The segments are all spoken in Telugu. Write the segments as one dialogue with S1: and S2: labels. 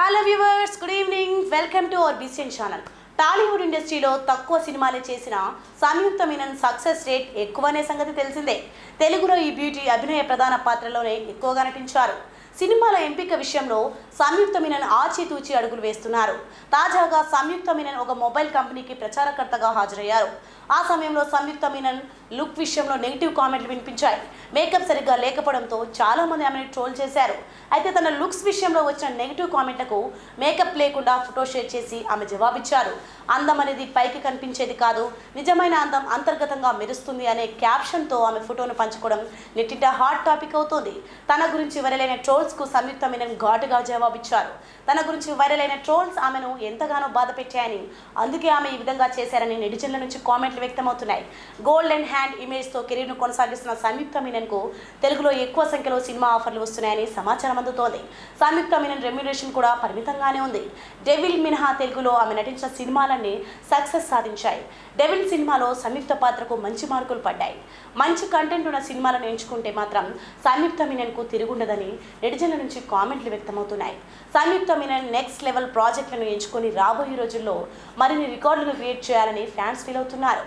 S1: Hello viewers good evening welcome to our BCN channel Tollywood ఇండస్ట్రీలో తక్కువ సినిమాలే చేసిన సంయుక్త మీనన్ సక్సెస్ రేట్ ఎక్కువనే సంగతి తెలిసిందే. తెలుగులో ఈ బ్యూటీ అభినయ ప్రధాన పాత్రలోనే ఎక్కువగా నటించారు. సినిమాల ఎంపిక విషయంలో సంయుక్త మీనన్ ఆచితూచి అడుగులు వేస్తున్నారు. తాజాగా సంయుక్త మీనన్ ఒక మొబైల్ కంపెనీకి ప్రచారకర్తగా హాజరయ్యారు. ఆ సమయంలో సంయుక్త మీనన్ లుక్ విషయంలో నెగిటివ్ కామెంట్లు వినిపించాయి. మేకప్ సరిగ్గా లేకపోవడంతో చాలా మంది ఆమెను ట్రోల్ చేశారు. అయితే తన లుక్స్ విషయంలో వచ్చిన నెగిటివ్ కామెంట్లకు మేకప్ లేకుండా ఫోటో షేర్ చేసి ఆమె జవాబిచ్చారు. అందం అనేది పైకి కనిపించేది కాదు నిజమైన అందం అంతర్గతంగా మెరుస్తుంది అనే క్యాప్షన్తో ఆమె ఫోటోను పంచుకోవడం నెట్టింట హాట్ టాపిక్ అవుతుంది. తన గురించి వైరల్ అయిన ట్రోల్స్కు సంయుక్త మీనన్ ఘాటుగా జవాబిచ్చారు. తన గురించి వైరల్ అయిన ట్రోల్స్ ఆమెను ఎంతగానో బాధ పెట్టాయని అందుకే ఆమె ఈ విధంగా చేశారని నెటిజన్ల నుంచి కామెంట్లు వ్యక్తమవుతున్నాయి. గోల్డ్ అండ్ హ్యాండ్ ఇమేజ్తో కెరీర్ను కొనసాగిస్తున్న సంయుక్త మీనన్కు తెలుగులో ఎక్కువ సంఖ్యలో సినిమా ఆఫర్లు వస్తున్నాయని సమాచారం అందుతోంది. సంయుక్త మీనన్ రెమ్యునరేషన్ కూడా పరిమితంగానే ఉంది. డెవిల్ మినహా తెలుగులో ఆమె నటించిన సినిమాలన్నీ సక్సెస్ సాధించాయి. డెవిల్ సినిమాలో సంయుక్త పాత్రకు మంచి మార్కులు పడ్డాయి. మంచి కంటెంట్ ఉన్న సినిమాలను ఎంచుకుంటే మాత్రం సంయుక్త మీనన్కు తిరుగుండదని నెటిజన్ల నుంచి కామెంట్లు వ్యక్తమవుతున్నాయి. సంయుక్త మీనన్ నెక్స్ట్ లెవెల్ ప్రాజెక్టులను ఎంచుకొని రాబోయే రోజుల్లో మరిన్ని రికార్డులను క్రియేట్ చేయాలని ఫ్యాన్స్ ఫీల్ అవుతున్నారు.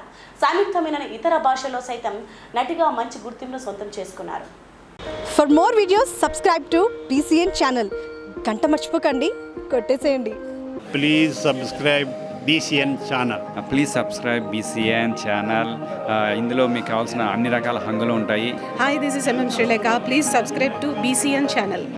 S1: మీనన్ ఇతర భాషల్లో సైతం నటిగా మంచి గుర్తింపును సొంతం చేసుకున్నారు.
S2: For more videos subscribe to BCN channel గంట మర్చిపోకండి కొట్టేసేయండి.
S3: Please subscribe BCN channel
S4: please subscribe BCN channel ఇందులో మీకు కావాల్సిన అన్ని రకాల హంగులు ఉంటాయి.
S5: Hi, this is MM Sri Lanka. Please subscribe to BCN channel.